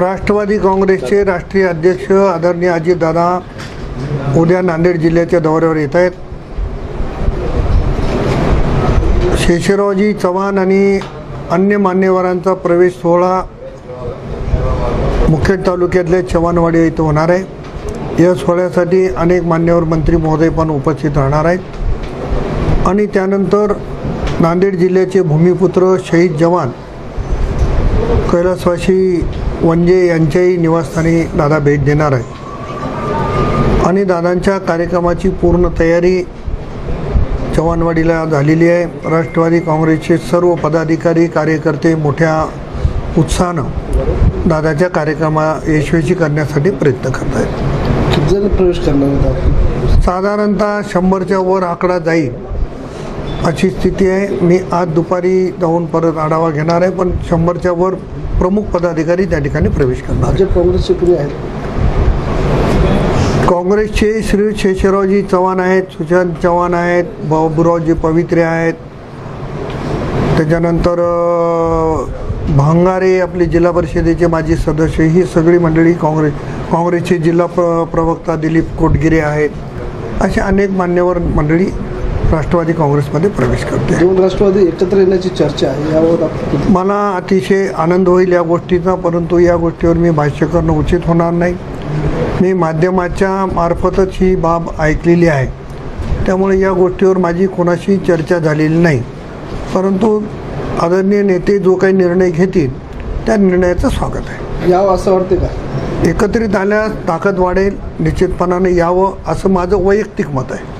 राष्ट्रवादी काँग्रेसचे राष्ट्रीय अध्यक्ष आदरणीय अजितदादा उद्या नांदेड जिल्ह्याच्या दौऱ्यावर येत आहेत. शेषरावजी चव्हाण आणि अन्य मान्यवरांचा प्रवेश सोहळा मुखेड तालुक्यातल्या चव्हाणवाडी इथं होणार आहे. या सोहळ्यासाठी अनेक मान्यवर मंत्री महोदय पण उपस्थित राहणार आहेत. आणि त्यानंतर नांदेड जिल्ह्याचे भूमिपुत्र शहीद जवान कैलासवासी वंजे यांच्याही निवासस्थानी दादा भेट देणार आहे आणि दादांच्या कार्यक्रमाची पूर्ण तयारी चव्हाणवाडीला झालेली आहे. राष्ट्रवादी काँग्रेसचे सर्व पदाधिकारी कार्यकर्ते मोठ्या उत्साहानं दादाच्या कार्यक्रमा यशस्वी करण्यासाठी प्रयत्न करत आहेत किती जण प्रवेश करणार होता साधारणतः शंभरच्या वर आकडा जाईल अशी स्थिती आहे. मी आज दुपारी जाऊन परत आढावा घेणार आहे पण शंभरच्या वर प्रमुख पदाधिकारी त्या ठिकाणी प्रवेश आहेत. भाजप काँग्रेसचे कुणी आहेत? काँग्रेसचे श्री शेषरावजी चव्हाण आहेत सुशांत चव्हाण आहेत बाबुरावजी पवित्रे आहेत. त्याच्यानंतर भांगारे आपले जिल्हा परिषदेचे माजी सदस्य ही सगळी मंडळी काँग्रेस काँग्रेसचे जिल्हा प्र प्रवक्ता दिलीप कोटगिरे आहेत. अशा अनेक मान्यवर मंडळी राष्ट्रवादी काँग्रेसमध्ये प्रवेश करते दोन राष्ट्रवादी एकत्र येण्याची चर्चा आहे यावर आपण किती- मला अतिशय आनंद होईल या गोष्टीचा परंतु या गोष्टीवर मी भाष्य करणं उचित होणार नाही. मी माध्यमाच्या मार्फतच ही बाब ऐकलेली आहे. त्यामुळे या गोष्टीवर माझी कोणाशी चर्चा झालेली नाही. परंतु आदरणीय नेते जो काही निर्णय घेतील त्या निर्णयाचं स्वागत आहे. यावं असं वाटते का? एकत्रित आल्यास ताकद वाढेल निश्चितपणाने यावं असं माझं वैयक्तिक मत आहे.